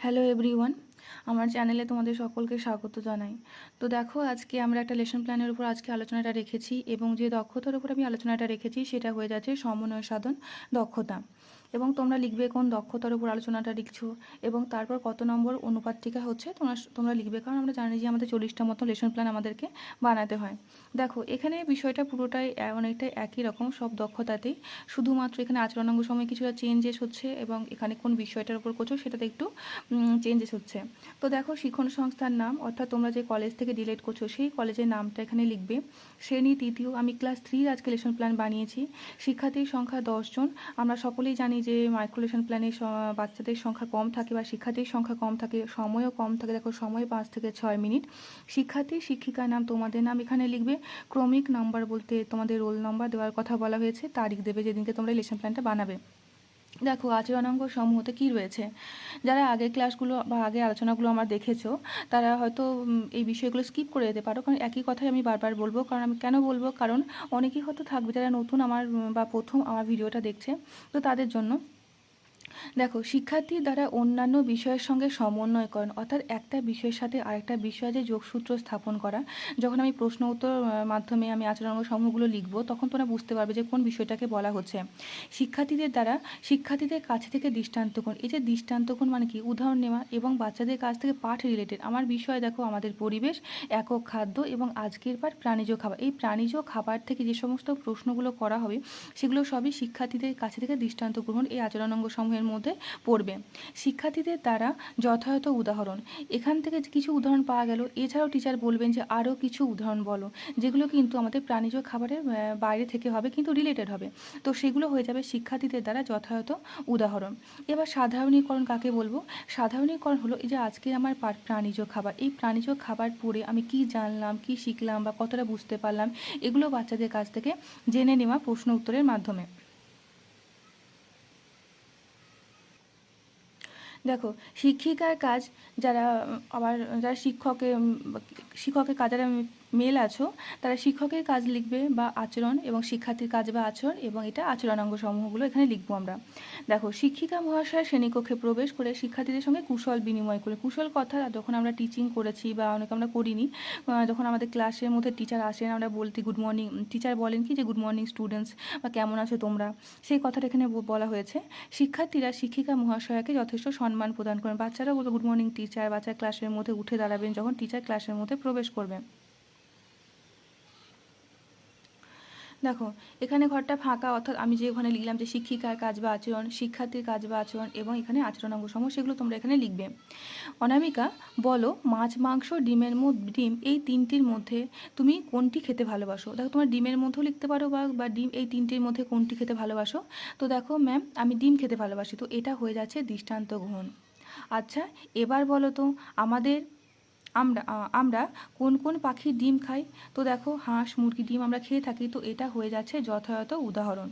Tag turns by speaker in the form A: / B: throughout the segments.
A: Hello everyone আমার চ্যানেলে তোমাদের সকলকে স্বাগত জানাই। তো দেখো, আজকে আমরা একটা লেসন প্ল্যানের উপর আজকে আলোচনাটা রেখেছি এবং যে দক্ষতার উপর আমি আলোচনাটা রেখেছি, সেটা হয়ে যাচ্ছে সমন্বয় সাধন দক্ষতা। এবং তোমরা লিখবে কোন দক্ষতার উপর আলোচনাটা লিখছো এবং তারপর কত নম্বর অনুপাতটিকা হচ্ছে তোমরা তোমরা লিখবে। কারণ আমরা জানি যে আমাদের চল্লিশটা মতো লেসন প্ল্যান আমাদেরকে বানাতে হয়। দেখো, এখানে বিষয়টা পুরোটাই অনেকটাই একই রকম সব দক্ষতাতেই। শুধুমাত্র এখানে আচরণাঙ্গ সময় কিছুটা চেঞ্জেস হচ্ছে এবং এখানে কোন বিষয়টার উপর করছ সেটাতে একটু চেঞ্জেস হচ্ছে। তো দেখো, শিক্ষণ সংস্থার নাম, অর্থাৎ তোমরা যে কলেজ থেকে ডিলেট করছ সেই কলেজের নামটা এখানে লিখবে। শ্রেণি তৃতীয়, আমি ক্লাস থ্রির আজকে লেসন প্ল্যান বানিয়েছি। শিক্ষার্থীর সংখ্যা দশজন আমরা সকলেই জানি যে মাইক্রোলেশন প্ল্যানে বাচ্চাদের সংখ্যা কম থাকে বা শিক্ষার্থীর সংখ্যা কম থাকে, সময়ও কম থাকে, দেখো সময় পাঁচ থেকে ছয় মিনিট। শিক্ষার্থী শিক্ষিকার নাম তোমাদের নাম এখানে লিখবে। ক্রমিক নাম্বার বলতে তোমাদের রোল নাম্বার দেওয়ার কথা বলা হয়েছে, তারিখ দেবে যেদিনকে তোমরা লেসন প্ল্যানটা বানাবে। দেখো আচরণাঙ্গ সমূহতে কি রয়েছে? যারা আগে ক্লাসগুলো বা আগে আলোচনাগুলো আমার দেখেছ, তারা হয়তো এই বিষয়গুলো স্কিপ করে যেতে পারো। কারণ একই কথাই আমি বারবার বলব। কারণ আমি কেন বলব? কারণ অনেকেই হয়তো থাকবে যারা নতুন আমার বা প্রথম আমার ভিডিওটা দেখছে। তো তাদের জন্য দেখো শিক্ষার্থীর দ্বারা অন্যান্য বিষয়ের সঙ্গে সমন্বয়করণ অর্থাৎ একটা বিষয়ের সাথে আরেকটা বিষয়ে যে যোগসূত্র স্থাপন করা। যখন আমি প্রশ্ন উত্তর মাধ্যমে আমি আচরণ সমূহগুলো লিখব, তখন তোমরা বুঝতে পারবে যে কোন বিষয়টাকে বলা হচ্ছে। শিক্ষার্থীদের দ্বারা শিক্ষার্থীদের কাছ থেকে দৃষ্টান্তকোণ। এই যে দৃষ্টান্তকোণ মানে কি? উদাহরণ নেওয়া এবং বাচ্চাদের কাছ থেকে পাঠ রিলেটেড আমার বিষয় দেখো, আমাদের পরিবেশ, একক খাদ্য এবং আজকের পাঠ প্রাণীজ খাবার। এই প্রাণীজ খাবার থেকে যে সমস্ত প্রশ্নগুলো করা হবে, সেগুলো সবই শিক্ষার্থীদের কাছে থেকে দৃষ্টান্ত গ্রহণ এই আচরণাঙ্গ সমূহের মধ্যে পড়বে। শিক্ষার্থীদের দ্বারা যথাযথ উদাহরণ। এখান থেকে কিছু উদাহরণ পাওয়া গেল। এছাড়াও টিচার বলবেন যে আরও কিছু উদাহরণ বলো। যেগুলো কিন্তু আমাদের প্রাণীজ খাবারের বাইরে থেকে হবে, কিন্তু রিলেটেড হবে। তো সেগুলো হয়ে যাবে শিক্ষার্থীদের দ্বারা যথাযথ উদাহরণ। এবার সাধারণীকরণ কাকে বলব? সাধারণীকরণ হলো এই যে, আজকে আমার প্রাণীজ খাবার। এই প্রাণীজ খাবার পড়ে আমি কি জানলাম, কি শিখলাম বা কতটা বুঝতে পারলাম, এগুলো বাচ্চাদের কাছ থেকে জেনে নেওয়া প্রশ্ন উত্তরের মাধ্যমে। দেখো শিক্ষিকার কাজ যারা আবার যারা শিক্ষকের শিক্ষকের কাজ যারা মেল আছো, তারা শিক্ষকের কাজ লিখবে বা আচরণ এবং শিক্ষার্থীর কাজ বা আচরণ এবং এটা আচরণাঙ্গ সমূহগুলো এখানে লিখব আমরা। দেখো, শিক্ষিকা মহাশয় শ্রেণীকক্ষে প্রবেশ করে শিক্ষার্থীদের সঙ্গে কুশল বিনিময় করে কুশল কথা যখন আমরা টিচিং করেছি বা অনেক আমরা করিনি যখন আমাদের ক্লাসের মধ্যে টিচার আসেন, আমরা বলতে গুড মর্নিং টিচার বলেন কি যে গুড মর্নিং স্টুডেন্টস বা কেমন আছো তোমরা? সেই কথাটা এখানে বলা হয়েছে। শিক্ষার্থীরা শিক্ষিকা মহাশয়াকে যথেষ্ট সম্মান প্রদান করেন। বাচ্চারা বলবে গুড মর্নিং টিচার বাচ্চা ক্লাসের মধ্যে উঠে দাঁড়াবেন যখন টিচার ক্লাসের মধ্যে প্রবেশ করবে। দেখো, এখানে ঘরটা ফাঁকা, অর্থাৎ আমি যে ওখানে লিখলাম যে শিক্ষিকার কাজ বা আচরণ, শিক্ষার্থীর কাজ বা আচরণ এবং এখানে আচরণাঙ্গ সমূহ, সেগুলো তোমরা এখানে লিখবে। অনামিকা, বলো মাছ, মাংস, ডিমের মধ্যে ডিম এই তিনটির মধ্যে তুমি কোনটি খেতে ভালোবাসো? দেখো, তোমার ডিমের মধ্যেও লিখতে পারো বা ডিম এই তিনটির মধ্যে কোনটি খেতে ভালোবাসো? তো দেখো ম্যাম আমি ডিম খেতে ভালোবাসি, তো এটা হয়ে যাচ্ছে দৃষ্টান্ত গ্রহণ। আচ্ছা এবার বলো তো, আমাদের আমরা আমরা কোন কোন পাখির ডিম খাই? তো দেখো হাঁস মুরগি ডিম আমরা খেয়ে থাকি, তো এটা হয়ে যাচ্ছে যথাযথ উদাহরণ।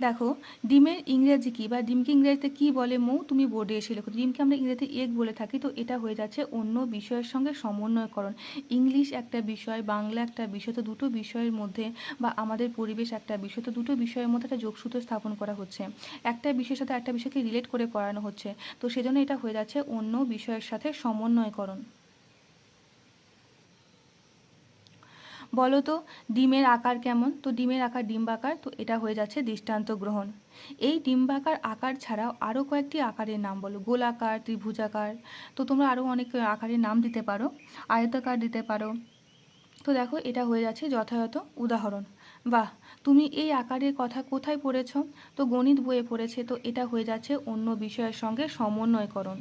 A: দেখো, ডিমের ইংরেজি কি? বা ডিমকে ইংরেজিতে কি বলে মৌ? তুমি বোর্ডে এসে লেখো। ডিমকে আমরা ইংরেজিতে এগ বলে থাকি, তো এটা হয়ে যাচ্ছে অন্য বিষয়ের সঙ্গে সমন্বয়করণ। ইংলিশ একটা বিষয়, বাংলা একটা বিষয়, তো দুটো বিষয়ের মধ্যে বা আমাদের পরিবেশ একটা বিষয়, তো দুটো বিষয়ের মধ্যে একটা যোগসূত্র স্থাপন করা হচ্ছে। একটা বিষয়ের সাথে একটা বিষয়কে রিলেট করে পড়ানো হচ্ছে। তো সেজন্য এটা হয়ে যাচ্ছে অন্য বিষয়ের সাথে সমন্বয়করণ। বলো তো, ডিমের আকার কেমন? তো ডিমের আকার ডিম্বাকার, তো এটা হয়ে যাচ্ছে দৃষ্টান্ত গ্রহণ। এই ডিম্বাকার আকার ছাড়াও আরও কয়েকটি আকারের নাম বলো। গোলাকার, ত্রিভুজাকার, তো তোমরা আরও অনেক আকারের নাম দিতে পারো। আয়তাকার দিতে পারো। তো দেখো, এটা হয়ে যাচ্ছে যথাযথ উদাহরণ। বাহ, তুমি এই আকারের কথা কোথায় পড়েছ? তো গণিত বইয়ে পড়েছে, তো এটা হয়ে যাচ্ছে অন্য বিষয়ের সঙ্গে সমন্বয়করণ।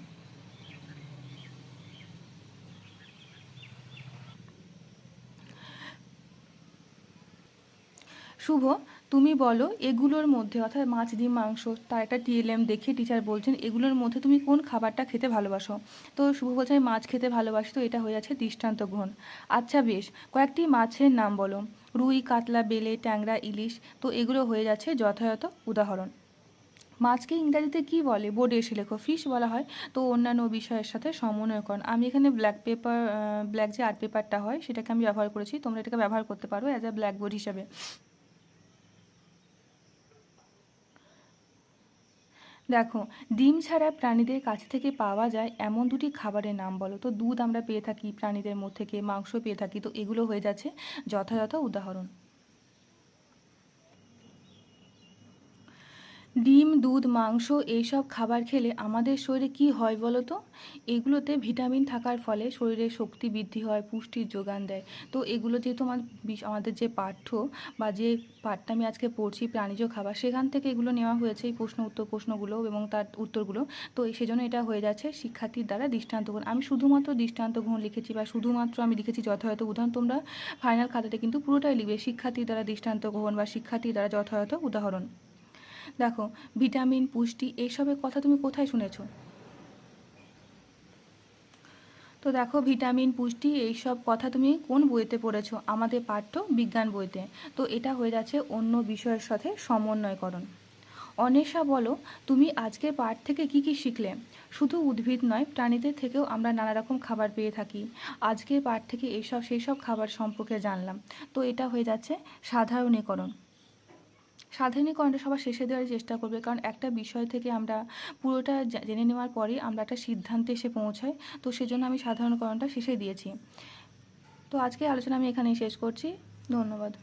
A: শুভ, তুমি বলো, এগুলোর মধ্যে, অর্থাৎ মাছ, ডিম, মাংস, তার একটা টিএলএম দেখে টিচার বলছেন, এগুলোর মধ্যে তুমি কোন খাবারটা খেতে ভালোবাসো? তো শুভ বলছে, আমি মাছ খেতে ভালোবাসি, তো এটা হয়ে যাচ্ছে দৃষ্টান্ত গ্রহণ। আচ্ছা বেশ, কয়েকটি মাছের নাম বলো। রুই, কাতলা, বেলে, ট্যাংরা, ইলিশ, তো এগুলো হয়ে যাচ্ছে যথাযথ উদাহরণ। মাছকে ইংরাজিতে কি বলে? বোর্ডে এসে লেখো, ফিশ বলা হয়, তো অন্যান্য বিষয়ের সাথে সমন্বয় সমন্বয়করণ আমি এখানে ব্ল্যাক পেপার ব্ল্যাক যে আর্ট পেপারটা হয়, সেটাকে আমি ব্যবহার করেছি, তোমরা এটাকে ব্যবহার করতে পারো অ্যাজ আ ব্ল্যাকবোর্ড হিসাবে। দেখো, ডিম ছাড়া প্রাণীদের কাছ থেকে পাওয়া যায় এমন দুটি খাবারের নাম বলো। তো দুধ আমরা পেয়ে থাকি প্রাণীদের মধ্যে থেকে, মাংস পেয়ে থাকি, তো এগুলো হয়ে যাচ্ছে যথাযথ উদাহরণ। ডিম, দুধ, মাংস এইসব খাবার খেলে আমাদের শরীরে কি হয় বলো তো? এগুলোতে ভিটামিন থাকার ফলে শরীরে শক্তি বৃদ্ধি হয়, পুষ্টির যোগান দেয়। তো এগুলো যেহেতু আমার আমাদের যে পাঠ্য বা যে পাঠটা আমি আজকে পড়ছি, প্রাণীজ খাবার, সেখান থেকে এগুলো নেওয়া হয়েছে, এই প্রশ্ন, উত্তর প্রশ্নগুলো এবং তার উত্তরগুলো। তো সেজন্য এটা হয়ে যাচ্ছে শিক্ষার্থীর দ্বারা দৃষ্টান্ত গ্রহণ। আমি শুধুমাত্র দৃষ্টান্ত গ্রহণ লিখেছি বা শুধুমাত্র আমি লিখেছি যথাযথ উদাহরণ। তোমরা ফাইনাল খাতাতে কিন্তু পুরোটাই লিখবে। শিক্ষার্থীর দ্বারা দৃষ্টান্ত গ্রহণ বা শিক্ষার্থীর দ্বারা যথাযথ উদাহরণ। দেখো, ভিটামিন, পুষ্টি, এইসবের কথা তুমি কোথায় শুনেছো? তো দেখো, ভিটামিন, পুষ্টি, এইসব কথা তুমি কোন বইতে পড়েছো? আমাদের পাঠ্য বিজ্ঞান বইতে। তো এটা হয়ে যাচ্ছে অন্য বিষয়ের সাথে সমন্বয়করণ। অনেশা বলো, তুমি আজকের পাঠ থেকে কি কি শিখলে? শুধু উদ্ভিদ নয়, প্রাণীদের থেকেও আমরা নানা রকম খাবার পেয়ে থাকি। আজকের পাঠ থেকে এইসব সেই সব খাবার সম্পর্কে জানলাম। তো এটা হয়ে যাচ্ছে সাধারণীকরণ। সাধারণীকরণটা সবার শেষে দেওয়ার চেষ্টা করবে। কারণ একটা বিষয় থেকে আমরা পুরোটা জেনে নেওয়ার পরে আমরা একটা সিদ্ধান্তে এসে পৌঁছাই। তো সেজন্য আমি সাধারণীকরণটা শেষে দিয়েছি। তো আজকে আলোচনা আমি এখানেই শেষ করছি। ধন্যবাদ।